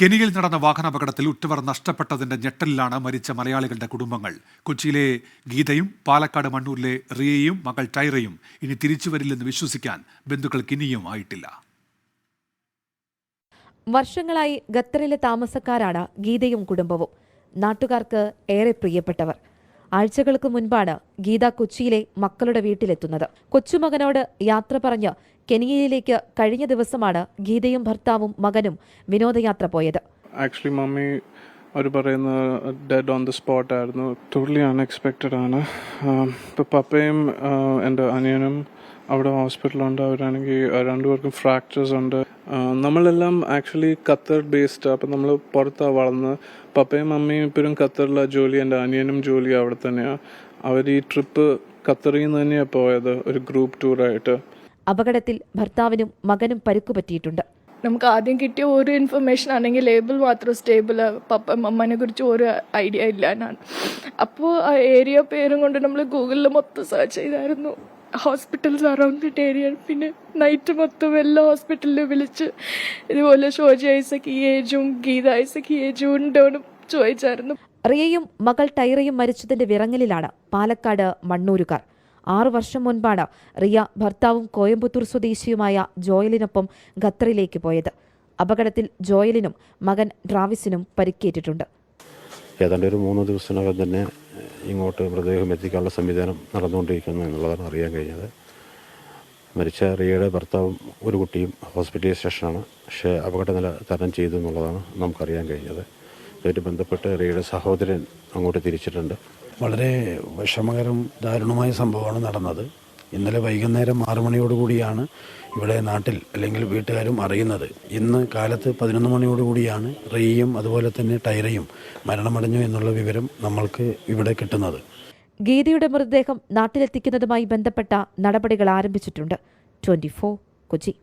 കെനിയിൽ നടന്ന വാഹനാപകടത്തിൽ ഉറ്റവർ നഷ്ടപ്പെട്ടതിന്റെ ഞെട്ടലിലാണ് മരിച്ച മലയാളികളുടെ കുടുംബങ്ങൾ. കൊച്ചിയിലെ ഗീതയും പാലക്കാട് മണ്ണൂരിലെ റിയയും മകൾ ടൈറയും ഇനി തിരിച്ചുവരില്ലെന്ന് വിശ്വസിക്കാൻ ബന്ധുക്കൾക്ക് ഇനിയും ആയിട്ടില്ല. വർഷങ്ങളായി ഖത്തറിലെ താമസക്കാരാണ് ഗീതയും കുടുംബവും. നാട്ടുകാർക്ക് ഏറെ പ്രിയപ്പെട്ടവർ. ആഴ്ചകൾക്ക് മുൻപാണ് ഗീത കൊച്ചിയിലെ മക്കളുടെ വീട്ടിലെത്തുന്നത്. കൊച്ചുമകനോട് യാത്ര പറഞ്ഞ് കെനിയയിലേക്ക് കഴിഞ്ഞ ദിവസമാണ് ഗീതയും ഭർത്താവും മകനും വിനോദയാത്ര പോയത്. ആക്ച്വലി മമ്മി അവർ പറയുന്ന ഡെഡ് ഓൺ ദ സ്പോട്ട് ആയിരുന്നു. ടോട്ടലി അൺഎക്സ്പെക്റ്റഡ് ആണ്. ഇപ്പോൾ പപ്പയും എന്റെ അനിയനും അവിടെ ഹോസ്പിറ്റലുണ്ട് അവരാണെങ്കിൽ രണ്ടുപേർക്കും ഫ്രാക്ചേഴ്സ് ഉണ്ട്. നമ്മളെല്ലാം ആക്ച്വലി ഖത്തർ ബേസ്ഡ് അപ്പം നമ്മൾ പുറത്താണ് വളർന്ന് പപ്പയും അമ്മയും ഇപ്പോഴും ഖത്തറിലാണ് ജോലി എന്റെ അനിയനും ജോലി അവിടെ തന്നെയാണ് അവർ ഈ ട്രിപ്പ് ഖത്തറിൽ നിന്ന് തന്നെയാണ് പോയത് ഒരു ഗ്രൂപ്പ് ടൂറായിട്ട് അപകടത്തിൽ ഭർത്താവിനും മകനും പരുക്കു പറ്റിയിട്ടുണ്ട്. നമുക്ക് ആദ്യം കിട്ടിയ ഒരു ഇൻഫർമേഷൻ ആണെങ്കിൽ ലേബിൾ മാത്രം സ്റ്റേബിൾ പപ്പ മമ്മനെ കുറിച്ച് ഒരു ഐഡിയ ഇല്ല എന്നാണ് അപ്പോൾ ആ ഏരിയ പേരും കൊണ്ട് നമ്മൾ ഗൂഗിളിൽ മൊത്തം സെർച്ച് ചെയ്തായിരുന്നു. ഹോസ്പിറ്റൽസ് അറൗണ്ട് ഏരിയ പിന്നെ നൈറ്റ് മൊത്തം എല്ലാ ഹോസ്പിറ്റലിലും വിളിച്ച് ഇതുപോലെ ഷോജി ഐസക് ഈ ഏജും ഗീത ഐസക് ഈ ഏജും ഉണ്ടോന്നും ചോദിച്ചായിരുന്നു. റിയയും മകൾ ടൈറയും മരിച്ചതിന്റെ വിറങ്ങലിലാണ് പാലക്കാട് മണ്ണൂരുകാർ. ആറു വർഷം മുൻപാണ് റിയ ഭർത്താവും കോയമ്പത്തൂർ സ്വദേശിയുമായ ജോയലിനൊപ്പം ഖത്തറിലേക്ക് പോയത്. അപകടത്തിൽ ജോയലിനും മകൻ ഡ്രാവിസിനും പരിക്കേറ്റിട്ടുണ്ട്. ഏതാണ്ട് ഒരു മൂന്ന് ദിവസത്തിനകം തന്നെ ഇങ്ങോട്ട് മൃതദേഹം എത്തിക്കാനുള്ള സംവിധാനം നടന്നുകൊണ്ടിരിക്കുന്നു എന്നുള്ളതാണ് അറിയാൻ കഴിഞ്ഞത്. മരിച്ച റിയയുടെ ഭർത്താവും ഒരു കുട്ടിയും ഹോസ്പിറ്റലൈസേഷനാണ് പക്ഷേ അപകടനില തരണം ചെയ്തു എന്നുള്ളതാണ് നമുക്കറിയാൻ കഴിഞ്ഞത്. ഇതുമായിട്ട് ബന്ധപ്പെട്ട് റിയയുടെ സഹോദരൻ അങ്ങോട്ട് തിരിച്ചിട്ടുണ്ട്. വളരെ വിഷമകരം ദാരുണമായ സംഭവമാണ് നടന്നത്. ഇന്നലെ വൈകുന്നേരം ആറു മണിയോടുകൂടിയാണ് ഇവിടെ നാട്ടിൽ അല്ലെങ്കിൽ വീട്ടുകാരും അറിയുന്നത്. ഇന്ന് കാലത്ത് പതിനൊന്ന് മണിയോടുകൂടിയാണ് റീയും അതുപോലെ തന്നെ ടൈറയും മരണമടഞ്ഞു എന്നുള്ള വിവരം നമ്മൾക്ക് ഇവിടെ കിട്ടുന്നത്. ഗീതയുടെ മൃതദേഹം നാട്ടിലെത്തിക്കുന്നതുമായി ബന്ധപ്പെട്ട നടപടികൾ ആരംഭിച്ചിട്ടുണ്ട്. ട്വന്റി കൊച്ചി.